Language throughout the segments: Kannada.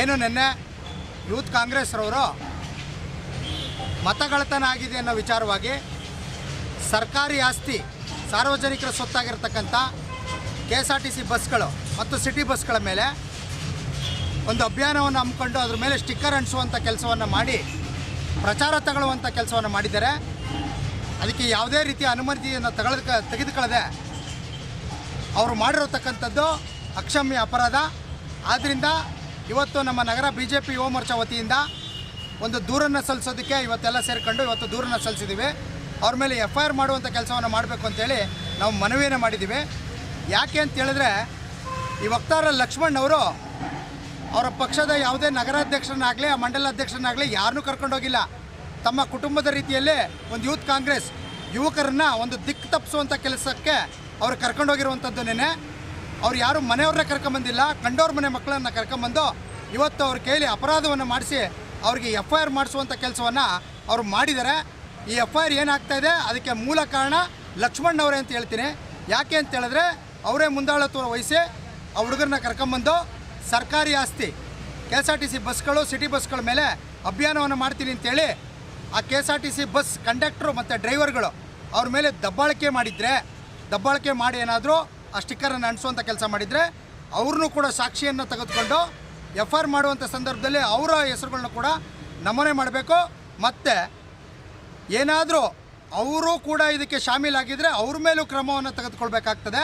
ಏನು ನಿನ್ನೆ ಯೂತ್ ಕಾಂಗ್ರೆಸ್ರವರು ಮತಗಳತನ ಆಗಿದೆ ಅನ್ನೋ ವಿಚಾರವಾಗಿ ಸರ್ಕಾರಿ ಆಸ್ತಿ, ಸಾರ್ವಜನಿಕರ ಸೊತ್ತಾಗಿರ್ತಕ್ಕಂಥ K S R T C ಬಸ್ಗಳು ಮತ್ತು ಸಿಟಿ ಬಸ್ಗಳ ಮೇಲೆ ಒಂದು ಅಭಿಯಾನವನ್ನು ಹಮ್ಮಿಕೊಂಡು ಅದ್ರ ಮೇಲೆ ಸ್ಟಿಕ್ಕರ್ ಅಂಟಿಸುವಂಥ ಕೆಲಸವನ್ನು ಮಾಡಿ, ಪ್ರಚಾರ ತಗೊಳ್ಳುವಂಥ ಕೆಲಸವನ್ನು ಮಾಡಿದ್ದಾರೆ. ಅದಕ್ಕೆ ಯಾವುದೇ ರೀತಿಯ ಅನುಮತಿಯನ್ನು ತಗೊಳ್ಕ, ತೆಗೆದುಕೊಳ್ಳದೆ ಅವರು ಮಾಡಿರತಕ್ಕಂಥದ್ದು ಅಕ್ಷಮ್ಯ ಅಪರಾಧ. ಆದ್ದರಿಂದ ಇವತ್ತು ನಮ್ಮ ನಗರ B J P Yuva Morcha ವತಿಯಿಂದ ಒಂದು ದೂರನ್ನು ಸಲ್ಲಿಸೋದಕ್ಕೆ ಇವತ್ತೆಲ್ಲ ಸೇರಿಕೊಂಡು ಇವತ್ತು ದೂರನ್ನು ಸಲ್ಲಿಸಿದ್ದೀವಿ. ಅವ್ರ ಮೇಲೆ ಎಫ್ ಐ ಆರ್ ಮಾಡುವಂಥ ಕೆಲಸವನ್ನು ಮಾಡಬೇಕು ಅಂತೇಳಿ ನಾವು ಮನವಿಯನ್ನು ಮಾಡಿದ್ದೀವಿ. ಯಾಕೆ ಅಂತ ಹೇಳಿದ್ರೆ ಈ ವಕ್ತಾರ ಲಕ್ಷ್ಮಣ್ ಅವರು ಅವರ ಪಕ್ಷದ ಯಾವುದೇ ನಗರಾಧ್ಯಕ್ಷರನ್ನಾಗಲಿ, ಆ ಮಂಡಲ ಅಧ್ಯಕ್ಷರನ್ನಾಗಲಿ ಯಾರನ್ನೂ ಕರ್ಕೊಂಡೋಗಿಲ್ಲ ತಮ್ಮ ಕುಟುಂಬದ ರೀತಿಯಲ್ಲೇ ಒಂದು ಯೂತ್ ಕಾಂಗ್ರೆಸ್ ಯುವಕರನ್ನು ಒಂದು ದಿಕ್ಕು ತಪ್ಪಿಸುವಂಥ ಕೆಲಸಕ್ಕೆ ಅವರು ಕರ್ಕೊಂಡೋಗಿರುವಂಥದ್ದು ನೆನೆ ಅವ್ರು ಯಾರು ಮನೆಯವ್ರನ್ನ ಕರ್ಕೊಂಬಂದಿಲ್ಲ ಕಂಡೋರ್ ಮನೆ ಮಕ್ಕಳನ್ನ ಕರ್ಕೊಂಬಂದು ಇವತ್ತು ಅವ್ರ ಕೈಲಿ ಅಪರಾಧವನ್ನು ಮಾಡಿಸಿ ಅವ್ರಿಗೆ ಎಫ್ ಐ ಆರ್ ಮಾಡಿಸುವಂಥ ಕೆಲಸವನ್ನು ಅವರು ಮಾಡಿದ್ದಾರೆ ಈ ಎಫ್ ಐ ಆರ್ ಏನಾಗ್ತಾ ಇದೆ? ಅದಕ್ಕೆ ಮೂಲ ಕಾರಣ ಲಕ್ಷ್ಮಣ್ ಅವರೇ ಅಂತ ಹೇಳ್ತೀನಿ. ಯಾಕೆ ಅಂತ ಹೇಳಿದ್ರೆ ಅವರೇ ಮುಂದಾಳತ್ವ ವಹಿಸಿ ಆ ಹುಡುಗರನ್ನ ಕರ್ಕೊಂಬಂದು ಸರ್ಕಾರಿ ಆಸ್ತಿ K S R T C ಬಸ್ಗಳು, ಸಿಟಿ ಬಸ್ಗಳ ಮೇಲೆ ಅಭಿಯಾನವನ್ನು ಮಾಡ್ತೀನಿ ಅಂತೇಳಿ ಆ K S R T C bus conductor ಮತ್ತು ಡ್ರೈವರ್ಗಳು ಅವ್ರ ಮೇಲೆ ದಬ್ಬಾಳಿಕೆ ಮಾಡಿದರೆ, ದಬ್ಬಾಳಿಕೆ ಮಾಡಿ ಏನಾದರೂ ಆ ಸ್ಟಿಕ್ಕರನ್ನು ಅಂಟಿಸುವಂಥ ಕೆಲಸ ಮಾಡಿದರೆ ಅವ್ರನ್ನೂ ಕೂಡ ಸಾಕ್ಷಿಯನ್ನು ತೆಗೆದುಕೊಂಡು ಎಫ್ ಐ ಆರ್ ಮಾಡುವಂಥ ಸಂದರ್ಭದಲ್ಲಿ ಅವರ ಹೆಸರುಗಳನ್ನ ಕೂಡ ನಮೂನೆ ಮಾಡಬೇಕು. ಮತ್ತು ಏನಾದರೂ ಅವರು ಕೂಡ ಇದಕ್ಕೆ ಶಾಮೀಲಾಗಿದ್ದರೆ ಅವ್ರ ಮೇಲೂ ಕ್ರಮವನ್ನು ತೆಗೆದುಕೊಳ್ಬೇಕಾಗ್ತದೆ.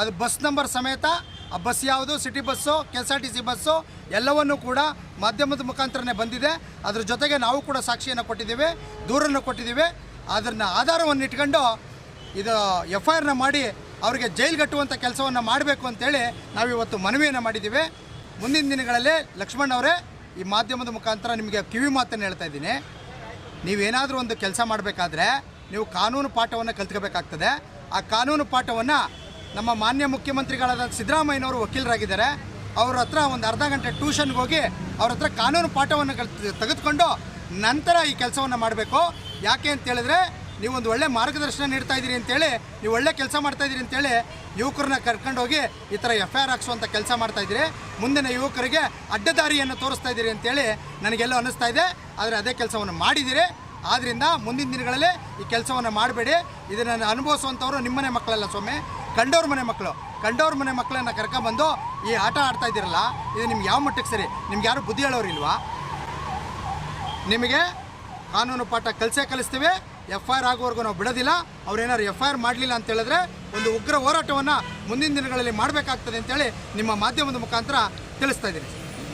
ಅದು ಬಸ್ ನಂಬರ್ ಸಮೇತ, ಆ ಬಸ್ ಯಾವುದು, city bus K S R T C bus, ಎಲ್ಲವನ್ನೂ ಕೂಡ ಮಾಧ್ಯಮದ ಮುಖಾಂತರನೇ ಬಂದಿದೆ. ಅದ್ರ ಜೊತೆಗೆ ನಾವು ಕೂಡ ಸಾಕ್ಷಿಯನ್ನು ಕೊಟ್ಟಿದ್ದೀವಿ, ದೂರನ್ನು ಕೊಟ್ಟಿದ್ದೀವಿ. ಅದನ್ನು ಆಧಾರವನ್ನು ಇಟ್ಕೊಂಡು ಇದು ಎಫ್ ಐ ಆರ್ನ ಮಾಡಿ ಅವರಿಗೆ ಜೈಲು ಕಟ್ಟುವಂಥ ಕೆಲಸವನ್ನು ಮಾಡಬೇಕು ಅಂತೇಳಿ ನಾವಿವತ್ತು ಮನವಿಯನ್ನು ಮಾಡಿದ್ದೀವಿ ಮುಂದಿನ ದಿನಗಳಲ್ಲಿ ಲಕ್ಷ್ಮಣ್ ಅವರೇ ಈ ಮಾಧ್ಯಮದ ಮುಖಾಂತರ ನಿಮಗೆ ಕಿವಿ ಮಾತನ್ನು ಹೇಳ್ತಾ ಇದ್ದೀನಿ. ನೀವೇನಾದರೂ ಒಂದು ಕೆಲಸ ಮಾಡಬೇಕಾದ್ರೆ ನೀವು ಕಾನೂನು ಪಾಠವನ್ನು ಕಲ್ತ್ಕೋಬೇಕಾಗ್ತದೆ. ಆ ಕಾನೂನು ಪಾಠವನ್ನು ನಮ್ಮ ಮಾನ್ಯ ಮುಖ್ಯಮಂತ್ರಿಗಳಾದ ಸಿದ್ದರಾಮಯ್ಯನವರು ವಕೀಲರಾಗಿದ್ದಾರೆ. ಅವ್ರ ಹತ್ರ ಒಂದು ಅರ್ಧ ಗಂಟೆ ಟ್ಯೂಷನ್ಗೆ ಹೋಗಿ ಅವ್ರ ಹತ್ರ ಕಾನೂನು ಪಾಠವನ್ನು ತೆಗೆದುಕೊಂಡು ನಂತರ ಈ ಕೆಲಸವನ್ನು ಮಾಡಬೇಕು. ಯಾಕೆ ಅಂತ ಹೇಳಿದ್ರೆ ನೀವು ಒಂದು ಒಳ್ಳೆ ಮಾರ್ಗದರ್ಶನ ನೀಡ್ತಾ ಇದ್ದೀರಿ ಅಂತೇಳಿ, ನೀವು ಒಳ್ಳೆ ಕೆಲಸ ಮಾಡ್ತಾ ಇದ್ದೀರಿ ಅಂತೇಳಿ ಯುವಕರನ್ನ ಕರ್ಕೊಂಡೋಗಿ ಈ ಥರ ಎಫ್ ಐ ಆರ್ ಹಾಕ್ಸುವಂಥ ಕೆಲಸ ಮಾಡ್ತಾ ಇದ್ದೀರಿ. ಮುಂದಿನ ಯುವಕರಿಗೆ ಅಡ್ಡದಾರಿಯನ್ನು ತೋರಿಸ್ತಾ ಇದ್ದೀರಿ ಅಂತೇಳಿ ನನಗೆಲ್ಲೋ ಅನ್ನಿಸ್ತಾ ಇದೆ. ಆದರೆ ಅದೇ ಕೆಲಸವನ್ನು ಮಾಡಿದ್ದೀರಿ. ಆದ್ದರಿಂದ ಮುಂದಿನ ದಿನಗಳಲ್ಲಿ ಈ ಕೆಲಸವನ್ನು ಮಾಡಬೇಡಿ. ಇದನ್ನು ಅನುಭವಿಸುವಂಥವ್ರು ನಿಮ್ಮನೆ ಮಕ್ಕಳಲ್ಲ ಸ್ವಾಮಿ. ಕಂಡವ್ರ ಮನೆ ಮಕ್ಕಳು. ಕಂಡವ್ರ ಮನೆ ಮಕ್ಕಳನ್ನು ಕರ್ಕೊಂಬಂದು ಈ ಆಟ ಆಡ್ತಾ ಇದ್ದೀರಲ್ಲ, ಇದು ನಿಮ್ಗೆ ಯಾವ ಮಟ್ಟಕ್ಕೆ ಸರಿ? ನಿಮ್ಗೆ ಯಾರು ಬುದ್ಧಿ ಹೇಳೋರು ಇಲ್ವಾ ನಿಮಗೆ ಕಾನೂನು ಪಾಠ ಕಲಿಸೇ ಕಲಿಸ್ತೀವಿ. ಎಫ್ ಐ ಆರ್ ಆಗೋವರೆಗೂ ನಾವು ಬಿಡೋದಿಲ್ಲ. ಅವ್ರೇನಾದ್ರು ಎಫ್ ಐ ಆರ್ ಮಾಡಲಿಲ್ಲ ಅಂತ ಹೇಳಿದ್ರೆ ಒಂದು ಉಗ್ರ ಹೋರಾಟವನ್ನು ಮುಂದಿನ ದಿನಗಳಲ್ಲಿ ಮಾಡಬೇಕಾಗ್ತದೆ ಅಂತೇಳಿ ನಿಮ್ಮ ಮಾಧ್ಯಮದ ಮುಖಾಂತರ ತಿಳಿಸ್ತಾ ಇದ್ದೀನಿ.